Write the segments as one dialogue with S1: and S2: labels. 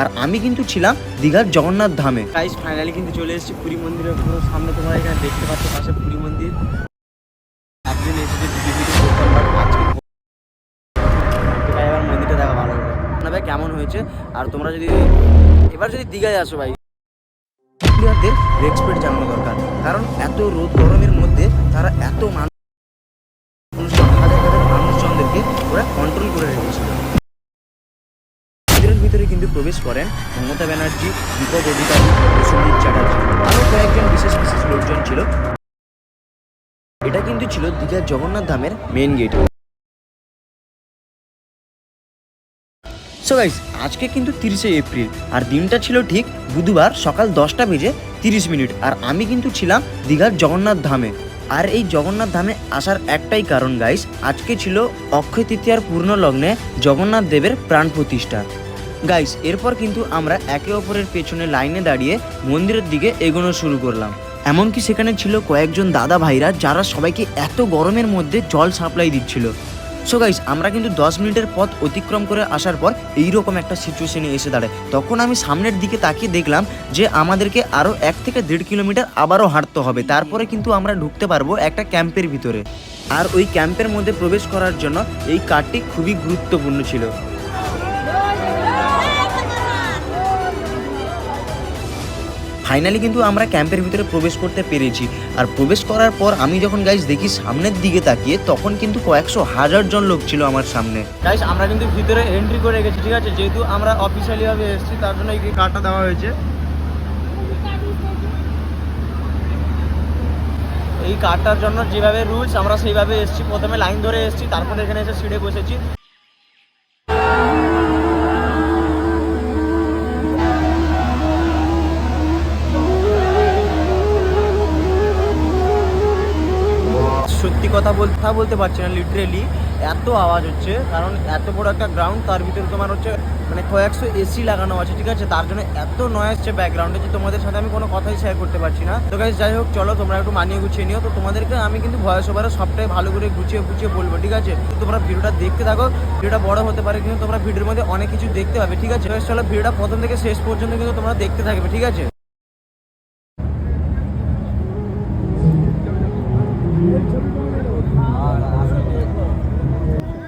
S1: আর আমি কিন্তু ছিলাম দীঘার জগন্নাথ ধামে। গাইস ফাইনালি কিন্তু চলে এসেছি পুরী মন্দিরের পুরো সামনে। তোমরা এখানে দেখতে পাচ্ছ পাশে পুরী মন্দির। একদিন ভাই এবার মন্দিরটা দেখা ভালো না ভাই কেমন হয়েছে? আর তোমরা যদি এবার যদি দীঘায় আসো ভাই। প্লেয়ারদের রেসপেক্ট জানানো দরকার। কারণ এত রোদ গরমের মধ্যে তারা এত মানুষ হাজার হাজার মানুষজনদেরকে ওরা কন্ট্রোল করে রেখেছিল। প্রবেশ করেন মমতা ব্যানার্জি, দীপক অধিকারী সুজিত চ্যাটার্জি। আরও কয়েকজন বিশেষ বিশেষ লোকজন ছিল। এটা কিন্তু ছিল দীঘার জগন্নাথ ধামের মেন গেট সো গাইস আজকে কিন্তু তিরিশে এপ্রিল, আর দিনটা ছিল ঠিক বুধবার সকাল দশটা বেজে তিরিশ মিনিট, আর আমি কিন্তু ছিলাম দীঘার জগন্নাথ ধামে। আর এই জগন্নাথ ধামে আসার একটাই কারণ গাইস আজকে ছিল অক্ষয় তৃতীয়ার পূর্ণ লগ্নে জগন্নাথ দেবের প্রাণ প্রতিষ্ঠা। গাইস এরপর কিন্তু আমরা একে অপরের পেছনে লাইনে দাঁড়িয়ে মন্দিরের দিকে এগোনো শুরু করলাম। এমনকি সেখানে ছিল কয়েকজন দাদা ভাইরা যারা সবাইকে এত গরমের মধ্যে জল সাপ্লাই দিচ্ছিল। সো গাইস আমরা কিন্তু দশ মিনিটের পথ অতিক্রম করে আসার পর এইরকম একটা সিচুয়েশনে এসে দাঁড়ায়। তখন আমি সামনের দিকে তাকিয়ে দেখলাম যে আমাদেরকে আরও এক থেকে দেড় কিলোমিটার আবারও হাঁটতে হবে। তারপরে কিন্তু আমরা ঢুকতে পারব একটা ক্যাম্পের ভিতরে। আর ওই ক্যাম্পের মধ্যে প্রবেশ করার জন্য এই কার্ডটি খুবই গুরুত্বপূর্ণ ছিল। ফাইনালি কিন্তু আমরা ক্যাম্পের ভিতরে প্রবেশ করতে পেরেছি। আর প্রবেশ করার পর আমি যখন গাইজ দেখি সামনের দিকে তাকিয়ে, তখন কিন্তু কয়েকশো হাজার জন লোক ছিল আমার সামনে। গাইজ আমরা কিন্তু ভিতরে এন্ট্রি করে গেছি, ঠিক আছে? যেহেতু আমরা অফিসিয়ালি ভাবে এসেছি, তার জন্য এই কার্ডটা দেওয়া হয়েছে। এই কার্ডটার জন্য যেভাবে রুলস আমরা সেইভাবে এসেছি। প্রথমে লাইন ধরে এসেছি, তারপরে এখানে এসে সিটে বসেছি। কথা বলতে কথা বলতে পারছি না লিটারেলি এত আওয়াজ হচ্ছে, কারণ এত বড় একটা গ্রাউন্ড তার ভিতরে তোমার হচ্ছে মানে কয়েকশো এসি লাগানো আছে, ঠিক আছে? তার জন্য এত নয় আসছে ব্যাকগ্রাউন্ডে যে তোমাদের সাথে আমি কোনো কথাই শেয়ার করতে পারছি না। তো গাইজ যাই হোক, চলো, তোমরা একটু মানিয়ে গুছিয়ে নিও। তো তোমাদেরকে আমি কিন্তু ভয়েস ওভারে সবটাই ভালো করে গুছিয়ে গুছিয়ে বলব, ঠিক আছে? তো তোমরা ভিডিওটা দেখতে থাকো। ভিডিওটা বড় হতে পারে, কিন্তু তোমরা ভিডিওর মধ্যে অনেক কিছু দেখতে পাবে, ঠিক আছে? চলো, ভিডিওটা প্রথম থেকে শেষ পর্যন্ত কিন্তু তোমরা দেখতে থাকবে, ঠিক আছে?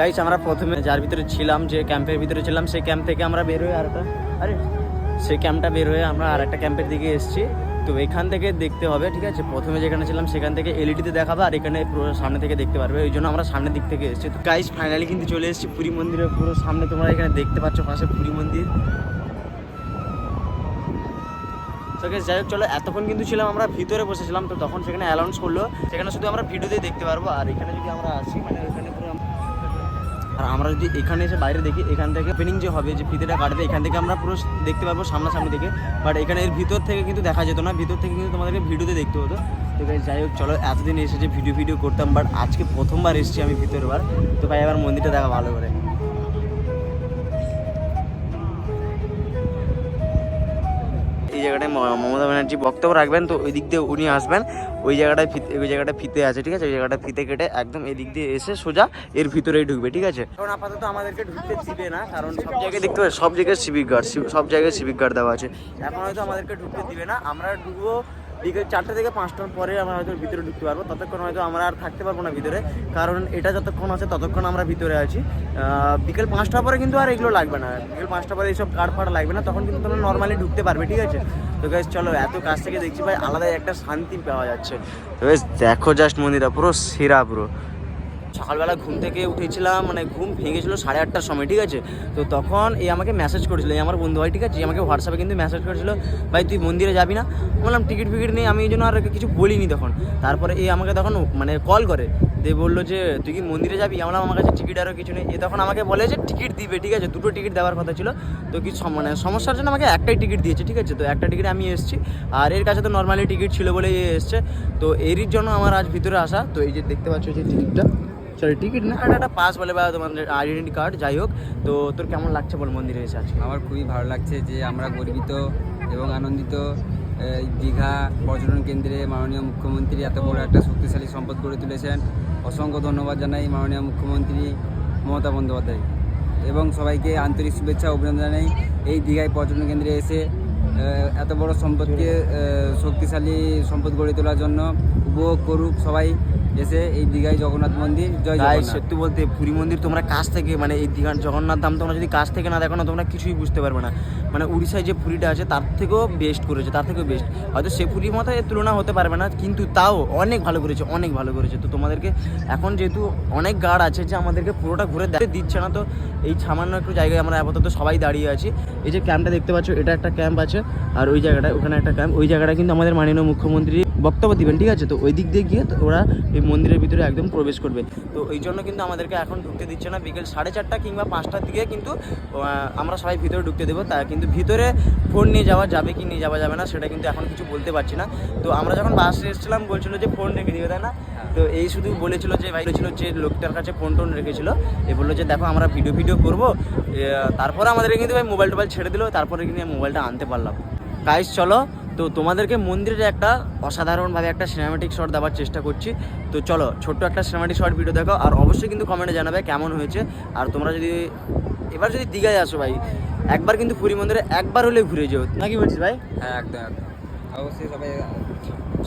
S1: গাইস আমরা প্রথমে যার ভিতরে ছিলাম, যে ক্যাম্পের ভিতরে ছিলাম, সেই ক্যাম্প থেকে আমরা বের হয়ে আর একটা আরে, সেই ক্যাম্পটা বের হয়ে আমরা আর একটা ক্যাম্পের দিকে এসেছি। তো এখান থেকে দেখতে হবে, ঠিক আছে? প্রথমে যেখানে ছিলাম, সেখান থেকে এলইডিতে দেখাবে, আর এখানে পুরো সামনে থেকে দেখতে পারবে। ওই জন্য আমরা সামনের দিক থেকে এসেছি। তো গাইস ফাইনালি কিন্তু চলে এসেছি পুরী মন্দিরের পুরো সামনে। তোমরা এখানে দেখতে পাচ্ছ পাশে পুরী মন্দির। তো যাই হোক, চলো, এতক্ষণ কিন্তু ছিলাম, আমরা ভিতরে বসেছিলাম। তো তখন সেখানে অ্যালাউন্স করল, সেখানে শুধু আমরা ভিডিওতেই দেখতে পারব। আর এখানে যদি আমরা আসি মানে আম- আর আমরা যদি এখানে এসে বাইরে দেখি, এখান থেকে ওপেনিং যে হবে, যে ফিতেটা কাটবে, এখান থেকে আমরা পুরো দেখতে পারব সামনাসামনি দেখে। বাট এখানে এর ভিতর থেকে কিন্তু দেখা যেত না, ভিতর থেকে কিন্তু তোমাদেরকে ভিডিওতে দেখতে হতো। তো ভাই যাই হোক, চলো এতদিন এসে যে ভিডিও ভিডিও করতাম বাট আজকে প্রথমবার এসেছি আমি ভিতরবার। তো ভাই, এবার মন্দিরটা দেখা ভালো করে। এই জায়গাটায় মমতা ব্যানার্জি বক্তব্য রাখবেন তো ওই দিক দিয়ে উনি আসবেন। ওই জায়গাটায় ফিতে ওই জায়গাটা ফিতে আছে ঠিক আছে? ওই জায়গাটা ফিতে কেটে একদম এদিক দিয়ে এসে সোজা এর ভিতরেই ঢুকবে ঠিক আছে? কারণ আপাতত আমাদেরকে ঢুকতে দিবে না কারণ সব জায়গায় দেখতে পাবে সব জায়গায় সিভিক গার্ড সব জায়গায় সিভিক গার্ড দেওয়া আছে। এখন হয়তো আমাদেরকে ঢুকতে দিবে না আমরা ঢুকবো বিকেল চারটে থেকে পাঁচটার পরে আমরা হয়তো ভিতরে ঢুকতে পারব। ততক্ষণ হয়তো আমরা আর থাকতে পারব না ভিতরে। কারণ এটা যতক্ষণ আছে ততক্ষণ আমরা ভিতরে আছি। বিকেল পাঁচটার পরে কিন্তু আর এগুলো লাগবে না। বিকেল পাঁচটার পরে এইসব কার্ড ফাড় লাগবে না। তখন কিন্তু তোমরা নর্মালি ঢুকতে পারবে, ঠিক আছে? তো বেশ চলো, এত কাছ থেকে দেখছি ভাই, আলাদাই একটা শান্তি পাওয়া যাচ্ছে। তো দেখো জাস্ট মন্দিরটা, পুরো সেরা পুরো। সকালবেলা ঘুম থেকে উঠেছিলাম মানে ঘুম ভেঙেছিল সাড়ে আটটার সময়, ঠিক আছে? তো তখন এই আমাকে মেসেজ করেছিল, এই আমার বন্ধু ভাই, ঠিক আছে? আমাকে হোয়াটসঅ্যাপে কিন্তু মেসেজ করেছিল, ভাই, তুই মন্দিরে যাবি না? বললাম, টিকিট ফিকিট নেই, আমি এই জন্য আর কিছু বলিনি তখন। তারপরে এই আমাকে তখন মানে কল করে, দিয়ে বলল যে, তুই কি মন্দিরে যাবি? আমরা আমার কাছে টিকিট আরও কিছু নেই। এ তখন আমাকে বলে যে, টিকিট দিবে, ঠিক আছে? দুটো টিকিট দেওয়ার কথা ছিল। তো সম- মানে সমস্যার জন্য আমাকে একটাই টিকিট দিয়েছে, ঠিক আছে? তো একটা টিকিট আমি এসেছি, আর এর কাছে তো নর্মালি টিকিট ছিল বলে এসছে। তো এরই জন্য আমার আজ ভিতরে আসা। তো এই যে দেখতে পাচ্ছ যে টিকিটটা সরি টিকিট না? এটা একটা পাস বলে বা তোমার আইডেন্টি কার্ড যাই হোক। তো তোর কেমন লাগছে বল মন্দিরে এসে আজকে?
S2: আমার খুবই ভালো লাগছে যে আমরা গর্বিত এবং আনন্দিত। দীঘা পর্যটন কেন্দ্রে মাননীয় মুখ্যমন্ত্রী এত বড় একটা শক্তিশালী সম্পদ গড়ে তুলেছেন। অসংখ্য ধন্যবাদ জানাই মাননীয় মুখ্যমন্ত্রী মমতা বন্দ্যোপাধ্যায় এবং সবাইকে আন্তরিক শুভেচ্ছা ও অভিনন্দন জানাই। এই দীঘায় পর্যটন কেন্দ্রে এসে এত বড় সম্পদকে শক্তিশালী সম্পদ গড়ে তোলার জন্য উপভোগ করুক সবাই। এসে এই দীঘায় জগন্নাথ মন্দির জয়
S1: সত্যি বলতে পুরী মন্দির তোমরা কাছ থেকে মানে এই দীঘার জগন্নাথ ধাম তোমরা যদি কাছ থেকে না দেখো না তোমরা কিছুই বুঝতে পারবে না। মানে উড়িষ্যায় যে পুরীটা আছে তার থেকেও বেস্ট করেছে তার থেকেও বেস্ট হয়তো সে পুরীর মতো এর তুলনা হতে পারবে না কিন্তু তাও অনেক ভালো করেছে অনেক ভালো করেছে। তো তোমাদেরকে এখন যেহেতু অনেক গার্ড আছে যে আমাদেরকে পুরোটা ঘুরে দেখতে দিচ্ছে না তো এই সামান্য একটু জায়গায় আমরা আপাতত সবাই দাঁড়িয়ে আছি। এই যে ক্যাম্পটা দেখতে পাচ্ছ এটা একটা ক্যাম্প আছে। আর ওই জায়গাটা ওখানে একটা ক্যাম্প ওই জায়গাটা কিন্তু আমাদের মাননীয় মুখ্যমন্ত্রী বক্তব্য দিবেন, ঠিক আছে? তো ওই দিক দিয়ে গিয়ে ওরা এই মন্দিরের ভিতরে একদম প্রবেশ করবে। তো এই জন্য কিন্তু আমাদেরকে এখন ঢুকতে দিচ্ছে না, বিকেল সাড়ে চারটা কিংবা পাঁচটার দিকে কিন্তু আমরা সবাই ভিতরে ঢুকতে দেবো। তা কিন্তু ভিতরে ফোন নিয়ে যাওয়া যাবে কি নিয়ে যাওয়া যাবে না, সেটা কিন্তু এখন কিছু বলতে পারছি না। তো আমরা যখন বাসে এসেছিলাম, বলছিল যে ফোন রেখে দিবে, তাই না? তো এই শুধু বলেছিল যে ভাই ছিল যে লোকটার কাছে ফোন টোন রেখেছিল। এ বলল যে, দেখো, আমরা ভিডিও ভিডিও করব। তারপরে আমাদেরকে কিন্তু ভাই মোবাইল টোবাইল ছেড়ে দিলো। তারপরে কিন্তু মোবাইলটা আনতে পারলাম। গাইস চলো, তো তোমাদেরকে মন্দিরের একটা অসাধারণভাবে একটা সিনেমাটিক শট দেওয়ার চেষ্টা করছি। তো চলো, ছোট্ট একটা সিনেমাটিক শট ভিডিও দেখো আর অবশ্যই কিন্তু কমেন্টে জানাবে কেমন হয়েছে। আর তোমরা যদি, এবার যদি দীঘায় আসো ভাই, একবার কিন্তু পুরী মন্দিরে একবার হলে ঘুরে যেও। নাকি বলছিস ভাই?
S2: হ্যাঁ একদম একদম। অবশ্যই সবাই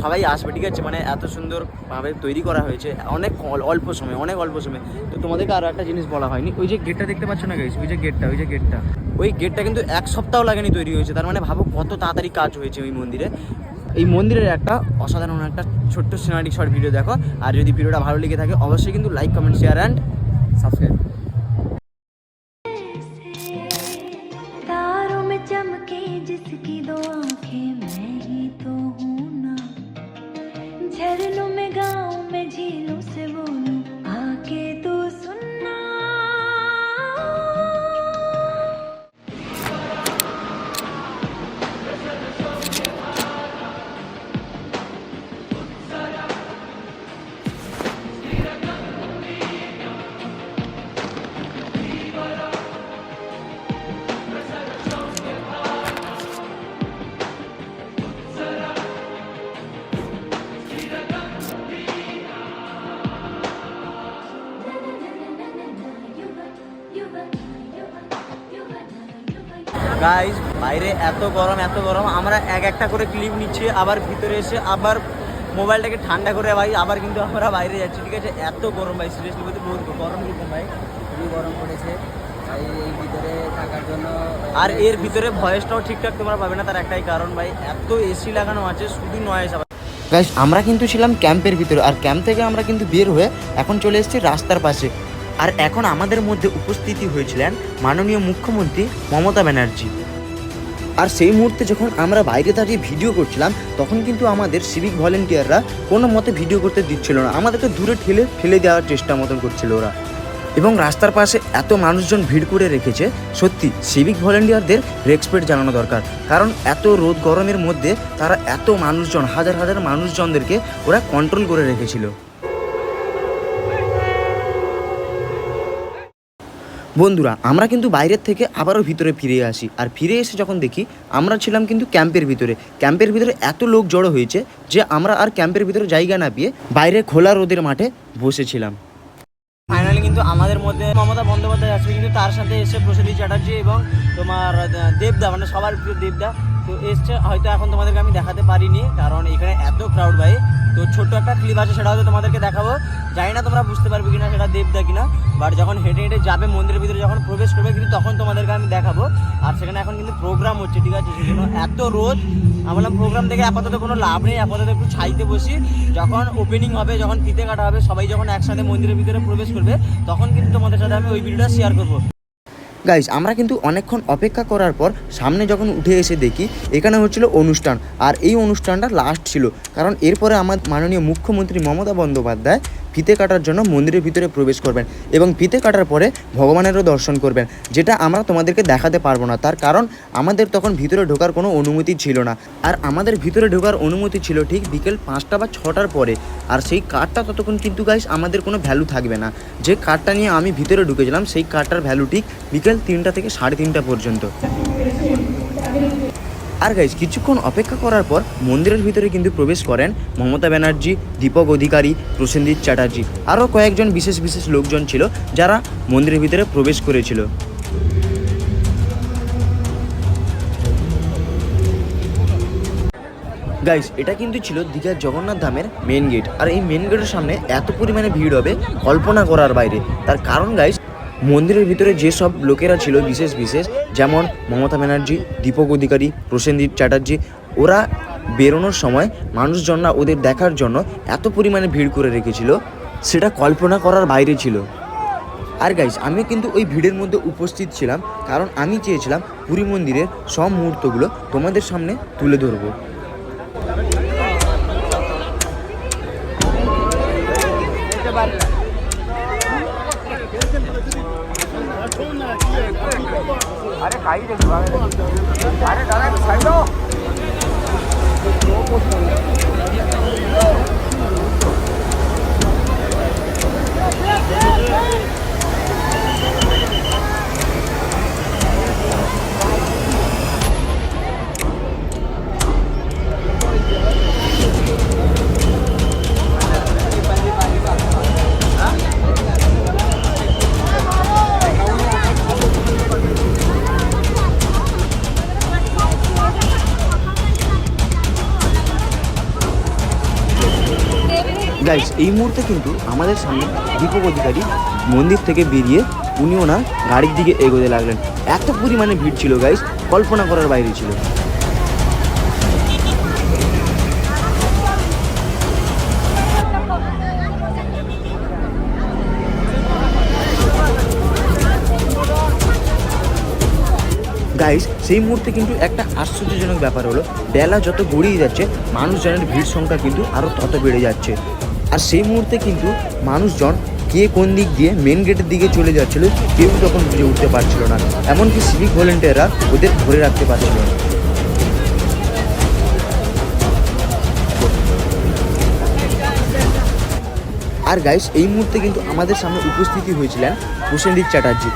S1: সবাই আসবে, ঠিক আছে? মানে এত সুন্দরভাবে তৈরি করা হয়েছে। অনেক অল্প সময়, অনেক অল্প সময়। তো তোমাদেরকে আরও একটা জিনিস বলা হয়নি। ওই যে গেটটা দেখতে পাচ্ছ না গাইস ওই যে গেটটা ওই যে গেটটা ওই গেটটা কিন্তু এক সপ্তাহ লাগেনি তৈরি হয়েছে। তার মানে ভাবো কত তাড়াতাড়ি কাজ হয়েছে ওই মন্দিরে। এই মন্দিরের একটা অসাধারণ একটা ছোট্ট সিনেমাটিক শর্ট ভিডিও দেখো। আর যদি ভিডিওটা ভালো লেগে থাকে, অবশ্যই কিন্তু like comment share and subscribe guys বাইরে এত গরম এত গরম। আমরা এক একটা করে ক্লিপ নিচ্ছি আবার ভিতরে এসে আবার মোবাইলটাকে ঠান্ডা করে ভাই আবার কিন্তু আমরা বাইরে যাচ্ছি ঠিক আছে? এত গরম ভাই সিরিয়াসলি বলতে বহুত গরম। কিন্তু ভাই
S2: খুবই গরম পড়েছে। এই ভিতরে থাকার জন্য
S1: আর এর ভিতরে ভয়েসটাও ঠিকঠাক তোমরা পাবে না তার একটাই কারণ ভাই এত এসি লাগানো আছে শুধু নয়েস গাইস আমরা কিন্তু ছিলাম ক্যাম্পের ভিতরে আর ক্যাম্প থেকে আমরা কিন্তু বের হয়ে এখন চলে এসেছি রাস্তার পাশে। আর এখন আমাদের মধ্যে উপস্থিতি হয়েছিলেন মাননীয় মুখ্যমন্ত্রী মমতা ব্যানার্জি। আর সেই মুহূর্তে যখন আমরা বাইরে দাঁড়িয়ে ভিডিও করছিলাম, তখন কিন্তু আমাদের সিভিক ভলেন্টিয়াররা কোনো মতে ভিডিও করতে দিচ্ছিল না। আমাদেরকে দূরে ঠেলে ফেলে দেওয়ার চেষ্টা মতন করছিল ওরা। এবং রাস্তার পাশে এত মানুষজন ভিড় করে রেখেছে, সত্যি সিভিক ভলেন্টিয়ারদের রেসপেক্ট জানানো দরকার। কারণ এত রোদ গরমের মধ্যে তারা এত মানুষজন, হাজার হাজার মানুষজনদেরকে ওরা কন্ট্রোল করে রেখেছিল। বন্ধুরা, আমরা কিন্তু বাইরের থেকে আবারও ভিতরে ফিরে আসি। আর ফিরে এসে যখন দেখি, আমরা ছিলাম কিন্তু ক্যাম্পের ভিতরে। ক্যাম্পের ভিতরে এত লোক জড়ো হয়েছে যে আমরা আর ক্যাম্পের ভিতরে জায়গা না পেয়ে বাইরে খোলা রোদের মাঠে বসেছিলাম। ফাইনালি কিন্তু আমাদের মধ্যে মমতা বন্দ্যোপাধ্যায় আসবে, কিন্তু তার সাথে এসে প্রসেদি চ্যাটার্জি এবং তোমার দেবদা মানে সবার প্রিয় দেবদা তো এসছে, হয়তো এখন তোমাদেরকে আমি দেখাতে পারিনি, কারণ এখানে এত ক্রাউড ভাই। তো ছোট্ট একটা ক্লিপ আছে সেটা হয়তো তোমাদেরকে দেখাবো। জানি না তোমরা বুঝতে পারবে কিনা, সেটা দেবদা কিনা। বাট যখন হেঁটে হেঁটে যাবে, মন্দিরের ভিতরে যখন প্রবেশ করবে, কিন্তু তখন তোমাদেরকে আমি দেখাবো। আর সেখানে এখন কিন্তু প্রোগ্রাম হচ্ছে, ঠিক আছে? সেজন্য এত রোদ। আমি বললাম প্রোগ্রাম থেকে আপাতত কোনো লাভ নেই, আপাতত একটু ছাইতে বসি। যখন ওপেনিং হবে, যখন ফিতে কাটা হবে, সবাই যখন একসাথে মন্দিরের ভিতরে প্রবেশ করবে, তখন কিন্তু তোমাদের সাথে আমি ওই ভিডিওটা শেয়ার করব। গাইজ আমরা কিন্তু অনেকক্ষণ অপেক্ষা করার পর সামনে যখন উঠে এসে দেখি, এখানে হচ্ছিল অনুষ্ঠান। আর এই অনুষ্ঠানটা লাস্ট ছিল। কারণ এরপরে আমার মাননীয় মুখ্যমন্ত্রী মমতা বন্দ্যোপাধ্যায় ফিতে কাটার জন্য মন্দিরের ভিতরে প্রবেশ করবেন এবং ফিতে কাটার পরে ভগবানেরও দর্শন করবেন, যেটা আমরা তোমাদেরকে দেখাতে পারব না। তার কারণ আমাদের তখন ভিতরে ঢোকার কোনো অনুমতি ছিল না। আর আমাদের ভিতরে ঢোকার অনুমতি ছিল ঠিক বিকেল পাঁচটা বা ছটার পরে। আর সেই কার্ডটা ততক্ষণ কিন্তু গাইস আমাদের কোনো ভ্যালু থাকবে না। যে কার্ডটা নিয়ে আমি ভিতরে ঢুকেছিলাম, সেই কার্ডটার ভ্যালু ঠিক বিকেল তিনটা থেকে সাড়ে তিনটা পর্যন্ত। আর গাইজ কিছুক্ষণ অপেক্ষা করার পর মন্দিরের ভিতরে কিন্তু প্রবেশ করেন মমতা ব্যানার্জি, দীপক অধিকারী, প্রসেনজিৎ চ্যাটার্জি। আরও কয়েকজন বিশেষ বিশেষ লোকজন ছিল যারা মন্দিরের ভিতরে প্রবেশ করেছিল। গাইস এটা কিন্তু ছিল দীঘার জগন্নাথ ধামের মেন গেট আর এই মেন গেটের সামনে এত পরিমাণে ভিড় হবে, কল্পনা করার বাইরে। তার কারণ গাইস মন্দিরের ভিতরে যেসব লোকেরা ছিল, বিশেষ বিশেষ, যেমন মমতা ব্যানার্জি, দীপক অধিকারী, প্রসেনজিৎ চ্যাটার্জি, ওরা বেরোনোর সময় মানুষজনরা ওদের দেখার জন্য এত পরিমাণে ভিড় করে রেখেছিল, সেটা কল্পনা করার বাইরে ছিল। আর গাইস আমি কিন্তু ওই ভিড়ের মধ্যে উপস্থিত ছিলাম, কারণ আমি চেয়েছিলাম পুরী মন্দিরের সব মুহূর্তগুলো তোমাদের সামনে তুলে ধরবো। મારે ખાઈ જવું આવે મારે દાદા ખાઈ દો Yeah, yeah, yeah. এই মুহূর্তে কিন্তু আমাদের সামনে দীপক অধিকারী মন্দির থেকে বেরিয়ে উনি ওনার গাড়ির দিকে এগোতে লাগলেন। এত পরিমাণে ভিড় ছিল গাইস কল্পনা করার বাইরে ছিল। গাইস সেই মুহূর্তে কিন্তু একটা আশ্চর্যজনক ব্যাপার হলো, বেলা যত গড়িয়ে যাচ্ছে, মানুষজনের ভিড় সংখ্যা কিন্তু আরও তত বেড়ে যাচ্ছে। আর সেই মুহূর্তে কিন্তু মানুষজন কে কোন দিক দিয়ে মেন গেটের দিকে চলে যাচ্ছিল, কেউ তখন বুঝে উঠতে পারছিল না। এমনকি সিভিক ভলেন্টিয়াররা ওদের ধরে রাখতে পারছিল না। আর গাইস এই মুহূর্তে কিন্তু আমাদের সামনে উপস্থিতি হয়েছিলেন প্রসেনজিৎ চ্যাটার্জি।